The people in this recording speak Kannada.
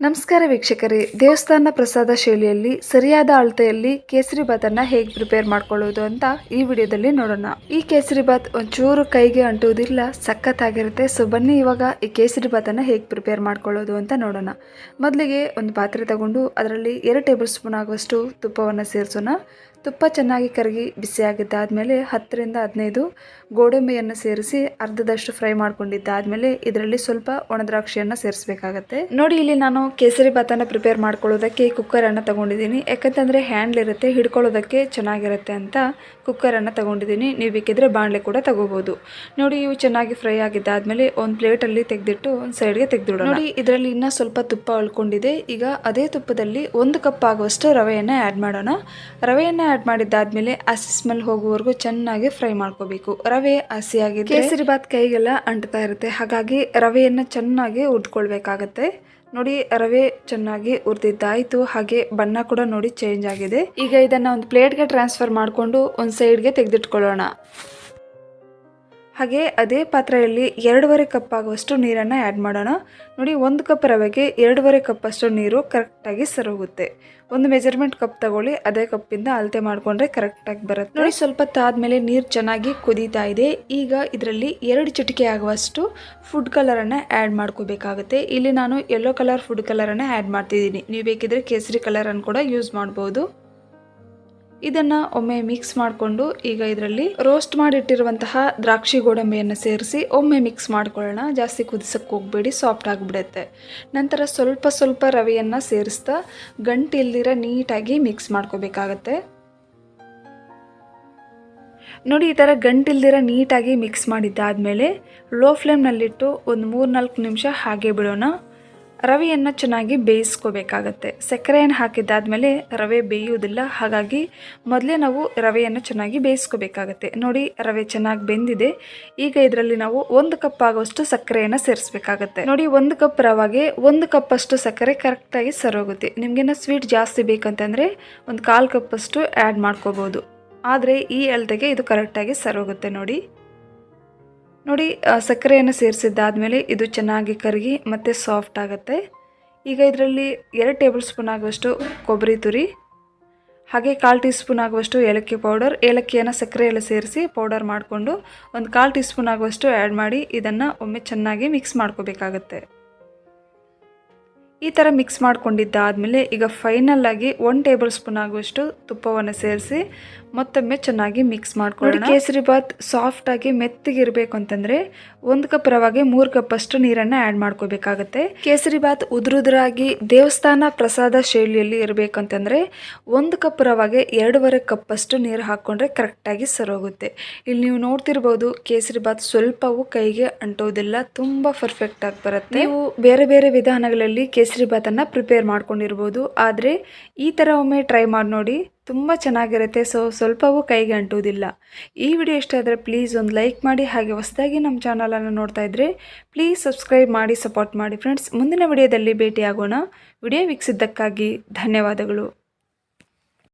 ನಮಸ್ಕಾರ ವೀಕ್ಷಕರೇ. ದೇವಸ್ಥಾನ ಪ್ರಸಾದ ಶೈಲಿಯಲ್ಲಿ, ಸರಿಯಾದ ಅಳತೆಯಲ್ಲಿ ಕೇಸರಿ ಬಾತನ್ನ ಹೇಗೆ ಪ್ರಿಪೇರ್ ಮಾಡ್ಕೊಳ್ಳೋದು ಅಂತ ಈ ವಿಡಿಯೋದಲ್ಲಿ ನೋಡೋಣ. ಈ ಕೇಸರಿ ಬಾತ್ ಒಂಚೂರು ಕೈಗೆ ಅಂಟುವುದಿಲ್ಲ, ಸಖತ್ತಾಗಿರುತ್ತೆ. ಸೊ ಬನ್ನಿ ಇವಾಗ ಈ ಕೇಸರಿ ಬಾತನ್ನ ಹೇಗೆ ಪ್ರಿಪೇರ್ ಮಾಡ್ಕೊಳ್ಳೋದು ಅಂತ ನೋಡೋಣ. ಮೊದಲಿಗೆ ಒಂದು ಪಾತ್ರೆ ತಗೊಂಡು ಅದರಲ್ಲಿ ಎರಡು ಟೇಬಲ್ ಸ್ಪೂನ್ ಆಗುವಷ್ಟು ತುಪ್ಪವನ್ನು ಸೇರಿಸೋಣ. ತುಪ್ಪ ಚೆನ್ನಾಗಿ ಕರಗಿ ಬಿಸಿಯಾಗಿದ್ದಾದಮೇಲೆ ಹತ್ತರಿಂದ ಹದಿನೈದು ಗೋಡಂಬಿಯನ್ನು ಸೇರಿಸಿ ಅರ್ಧದಷ್ಟು ಫ್ರೈ ಮಾಡ್ಕೊಂಡಿದ್ದಾದಮೇಲೆ ಇದರಲ್ಲಿ ಸ್ವಲ್ಪ ಒಣದ್ರಾಕ್ಷಿಯನ್ನು ಸೇರಿಸಬೇಕಾಗತ್ತೆ. ನೋಡಿ, ಇಲ್ಲಿ ನಾನು ಕೇಸರಿ ಭಾತನ ಪ್ರಿಪೇರ್ ಮಾಡ್ಕೊಳ್ಳೋದಕ್ಕೆ ಕುಕ್ಕರನ್ನು ತಗೊಂಡಿದ್ದೀನಿ. ಯಾಕಂತಂದರೆ ಹ್ಯಾಂಡ್ಲ್ ಇರುತ್ತೆ ಹಿಡ್ಕೊಳ್ಳೋದಕ್ಕೆ ಚೆನ್ನಾಗಿರುತ್ತೆ ಅಂತ ಕುಕ್ಕರನ್ನು ತೊಗೊಂಡಿದ್ದೀನಿ. ನೀವು ಬೇಕಿದ್ರೆ ಬಾಣಲೆ ಕೂಡ ತೊಗೋಬೋದು. ನೋಡಿ ಇವು ಚೆನ್ನಾಗಿ ಫ್ರೈ ಆಗಿದ್ದಾದಮೇಲೆ ಒಂದು ಪ್ಲೇಟಲ್ಲಿ ತೆಗೆದಿಟ್ಟು ಒಂದು ಸೈಡ್ಗೆ ತೆಗೆದಿಡೋಣ. ನೋಡಿ ಇದರಲ್ಲಿ ಇನ್ನೂ ಸ್ವಲ್ಪ ತುಪ್ಪ ಉಳ್ಕೊಂಡಿದೆ ಈಗ ಅದೇ ತುಪ್ಪದಲ್ಲಿ ಒಂದು ಕಪ್ ಆಗುವಷ್ಟು ರವೆಯನ್ನು ಆ್ಯಡ್ ಮಾಡೋಣ. ರವೆಯನ್ನು ಆ್ಯಡ್ ಮಾಡಿದ್ದಾದಮೇಲೆ ಹಸಿ ಸ್ಮೆಲ್ ಹೋಗುವವರೆಗೂ ಚೆನ್ನಾಗಿ ಫ್ರೈ ಮಾಡ್ಕೋಬೇಕು. ರವೆ ಹಸಿಯಾಗಿದೆ ಕೇಸರಿ ಬಾತ್ ಕೈಗೆಲ್ಲ ಅಂಟ್ತಾ ಇರುತ್ತೆ. ಹಾಗಾಗಿ ರವೆಯನ್ನು ಚೆನ್ನಾಗಿ ಹುರ್ದ್ಕೊಳ್ಬೇಕಾಗತ್ತೆ. ನೋಡಿ ರವೆ ಚೆನ್ನಾಗಿ ಹುರಿದಿದ್ದಾಯಿತು ಹಾಗೆ ಬಣ್ಣ ಕೂಡ ನೋಡಿ ಚೇಂಜ್ ಆಗಿದೆ. ಈಗ ಇದನ್ನ ಒಂದು ಪ್ಲೇಟ್ಗೆ ಟ್ರಾನ್ಸ್ಫರ್ ಮಾಡಿಕೊಂಡು ಒಂದು ಸೈಡ್ಗೆ ತೆಗೆದಿಟ್ಕೊಳ್ಳೋಣ. ಹಾಗೆ ಅದೇ ಪಾತ್ರೆಯಲ್ಲಿ ಎರಡೂವರೆ ಕಪ್ ಆಗುವಷ್ಟು ನೀರನ್ನು ಆ್ಯಡ್ ಮಾಡೋಣ. ನೋಡಿ, ಒಂದು ಕಪ್ ರವೆಗೆ ಎರಡೂವರೆ ಕಪ್ಪಷ್ಟು ನೀರು ಕರೆಕ್ಟಾಗಿ ಸರೋಗುತ್ತೆ ಒಂದು ಮೆಜರ್ಮೆಂಟ್ ಕಪ್ ತಗೊಳ್ಳಿ, ಅದೇ ಕಪ್ಪಿಂದ ಅಳತೆ ಮಾಡಿಕೊಂಡ್ರೆ ಕರೆಕ್ಟಾಗಿ ಬರುತ್ತೆ. ನೋಡಿ, ಸ್ವಲ್ಪ ತಾದ್ಮೇಲೆ ನೀರು ಚೆನ್ನಾಗಿ ಕುದೀತಾ ಇದೆ. ಈಗ ಇದರಲ್ಲಿ ಎರಡು ಚಿಟಿಕೆ ಆಗುವಷ್ಟು ಫುಡ್ ಕಲರನ್ನು ಆ್ಯಡ್ ಮಾಡ್ಕೋಬೇಕಾಗುತ್ತೆ. ಇಲ್ಲಿ ನಾನು ಯೆಲ್ಲೋ ಕಲರ್ ಫುಡ್ ಕಲರನ್ನು ಆ್ಯಡ್ ಮಾಡ್ತಿದ್ದೀನಿ. ನೀವು ಬೇಕಿದ್ರೆ ಕೇಸರಿ ಕಲರನ್ನು ಕೂಡ ಯೂಸ್ ಮಾಡ್ಬೋದು. ಇದನ್ನು ಒಮ್ಮೆ ಮಿಕ್ಸ್ ಮಾಡಿಕೊಂಡು ಈಗ ಇದರಲ್ಲಿ ರೋಸ್ಟ್ ಮಾಡಿಟ್ಟಿರುವಂತಹ ದ್ರಾಕ್ಷಿ ಗೋಡಂಬಿಯನ್ನು ಸೇರಿಸಿ ಒಮ್ಮೆ ಮಿಕ್ಸ್ ಮಾಡ್ಕೊಳ್ಳೋಣ. ಜಾಸ್ತಿ ಕುದಿಸಕ್ಕೆ ಹೋಗಬೇಡಿ ಸಾಫ್ಟ್ ಆಗಿಬಿಡುತ್ತೆ. ನಂತರ ಸ್ವಲ್ಪ ಸ್ವಲ್ಪ ರವೆಯನ್ನು ಸೇರಿಸ್ತಾ ಗಂಟು ಇಲ್ದಿರ ನೀಟಾಗಿ ಮಿಕ್ಸ್ ಮಾಡ್ಕೋಬೇಕಾಗತ್ತೆ. ನೋಡಿ ಈ ಥರ ಗಂಟಿಲ್ದಿರ ನೀಟಾಗಿ ಮಿಕ್ಸ್ ಮಾಡಿದ್ದಾದಮೇಲೆ ಲೋ ಫ್ಲೇಮ್ನಲ್ಲಿಟ್ಟು ಒಂದು ಮೂರು ನಾಲ್ಕು ನಿಮಿಷ ಹಾಗೆ ಬಿಡೋಣ. ರವೆಯನ್ನು ಚೆನ್ನಾಗಿ ಬೇಯಿಸ್ಕೋಬೇಕಾಗತ್ತೆ. ಸಕ್ಕರೆಯನ್ನು ಹಾಕಿದ್ದಾದಮೇಲೆ ರವೆ ಬೇಯುವುದಿಲ್ಲ. ಹಾಗಾಗಿ ಮೊದಲೇ ನಾವು ರವೆಯನ್ನು ಚೆನ್ನಾಗಿ ಬೇಯಿಸ್ಕೋಬೇಕಾಗತ್ತೆ. ನೋಡಿ, ರವೆ ಚೆನ್ನಾಗಿ ಬೆಂದಿದೆ. ಈಗ ಇದರಲ್ಲಿ ನಾವು ಒಂದು ಕಪ್ ಆಗುವಷ್ಟು ಸಕ್ಕರೆಯನ್ನು ಸೇರಿಸ್ಬೇಕಾಗತ್ತೆ. ನೋಡಿ, ಒಂದು ಕಪ್ ರವಾಗೆ ಒಂದು ಕಪ್ ಅಷ್ಟು ಸಕ್ಕರೆ ಕರೆಕ್ಟಾಗಿ ಸರೋಗುತ್ತೆ. ನಿಮಗೇನೋ ಸ್ವೀಟ್ ಜಾಸ್ತಿ ಬೇಕಂತಂದರೆ ಒಂದು ಕಾಲು ಕಪ್ಪಷ್ಟು ಆ್ಯಡ್ ಮಾಡ್ಕೋಬೋದು. ಆದರೆ ಈ ಅಳತೆಗೆ ಇದು ಕರೆಕ್ಟಾಗಿ ಸರೋಗುತ್ತೆ ನೋಡಿ. ನೋಡಿ ಸಕ್ಕರೆಯನ್ನು ಸೇರಿಸಿದ್ದಾದಮೇಲೆ ಇದು ಚೆನ್ನಾಗಿ ಕರಗಿ ಮತ್ತು ಸಾಫ್ಟ್ ಆಗುತ್ತೆ. ಈಗ ಇದರಲ್ಲಿ ಎರಡು ಟೇಬಲ್ ಸ್ಪೂನ್ ಆಗುವಷ್ಟು ಕೊಬ್ಬರಿ ತುರಿ, ಹಾಗೆ ಕಾಲು ಟೀ ಸ್ಪೂನ್ ಆಗುವಷ್ಟು ಏಲಕ್ಕಿ ಪೌಡರ್ ಏಲಕ್ಕಿಯನ್ನು ಸಕ್ಕರೆಯಲ್ಲಿ ಸೇರಿಸಿ ಪೌಡರ್ ಮಾಡಿಕೊಂಡು ಒಂದು ಕಾಲು ಟೀ ಸ್ಪೂನ್ ಆಗುವಷ್ಟು ಆ್ಯಡ್ ಮಾಡಿ ಇದನ್ನು ಒಮ್ಮೆ ಚೆನ್ನಾಗಿ ಮಿಕ್ಸ್ ಮಾಡ್ಕೋಬೇಕಾಗತ್ತೆ. ಈ ಥರ ಮಿಕ್ಸ್ ಮಾಡ್ಕೊಂಡಿದ್ದಾದಮೇಲೆ ಈಗ ಫೈನಲ್ ಆಗಿ ಒನ್ ಟೇಬಲ್ ಸ್ಪೂನ್ ಆಗುವಷ್ಟು ತುಪ್ಪವನ್ನು ಸೇರಿಸಿ ಮತ್ತೊಮ್ಮೆ ಚೆನ್ನಾಗಿ ಮಿಕ್ಸ್ ಮಾಡ್ಕೊಳ್ಳಿ ಕೇಸರಿ ಬಾತ್ ಸಾಫ್ಟಾಗಿ ಮೆತ್ತಗಿರಬೇಕು ಅಂತಂದ್ರೆ ಒಂದು ಕಪ್ ರವಾಗೆ ಮೂರು ಕಪ್ ಅಷ್ಟು ನೀರನ್ನ ಆ್ಯಡ್ ಮಾಡ್ಕೋಬೇಕಾಗತ್ತೆ. ಕೇಸರಿ ಬಾತ್ ಉದುರುದ್ರಾಗಿ ದೇವಸ್ಥಾನ ಪ್ರಸಾದ ಶೈಲಿಯಲ್ಲಿ ಇರಬೇಕಂತಂದರೆ ಒಂದು ಕಪ್ ರವಾಗೆ ಎರಡೂವರೆ ಕಪ್ ಅಷ್ಟು ನೀರು ಹಾಕ್ಕೊಂಡ್ರೆ ಕರೆಕ್ಟಾಗಿ ಸರೋಗುತ್ತೆ ಇಲ್ಲಿ ನೀವು ನೋಡ್ತಿರ್ಬೋದು ಕೇಸರಿ ಬಾತ್ ಸ್ವಲ್ಪವೂ ಕೈಗೆ ಅಂಟೋದಿಲ್ಲ, ತುಂಬಾ ಪರ್ಫೆಕ್ಟ್ ಆಗಿ ಬರುತ್ತೆ. ನೀವು ಬೇರೆ ಬೇರೆ ವಿಧಾನಗಳಲ್ಲಿ ಕೇಸರಿ ಬಾತನ್ನು ಪ್ರಿಪೇರ್ ಮಾಡ್ಕೊಂಡಿರ್ಬೋದು. ಆದರೆ ಈ ತರ ಒಮ್ಮೆ ಟ್ರೈ ಮಾಡಿ ನೋಡಿ. ತುಂಬ ಚೆನ್ನಾಗಿರುತ್ತೆ. ಸೊ ಸ್ವಲ್ಪವೂ ಕೈಗೆ ಅಂಟುವುದಿಲ್ಲ. ಈ ವಿಡಿಯೋ ಇಷ್ಟ ಆದರೆ ಪ್ಲೀಸ್ ಒಂದು ಲೈಕ್ ಮಾಡಿ, ಹಾಗೆ ಹೊಸದಾಗಿ ನಮ್ಮ ಚಾನಲನ್ನು ನೋಡ್ತಾ ಇದ್ದರೆ ಪ್ಲೀಸ್ ಸಬ್ಸ್ಕ್ರೈಬ್ ಮಾಡಿ ಸಪೋರ್ಟ್ ಮಾಡಿ. ಫ್ರೆಂಡ್ಸ್ ಮುಂದಿನ ವಿಡಿಯೋದಲ್ಲಿ ಭೇಟಿಯಾಗೋಣ. ವಿಡಿಯೋ ವೀಕ್ಷಿಸಿದ್ದಕ್ಕಾಗಿ ಧನ್ಯವಾದಗಳು.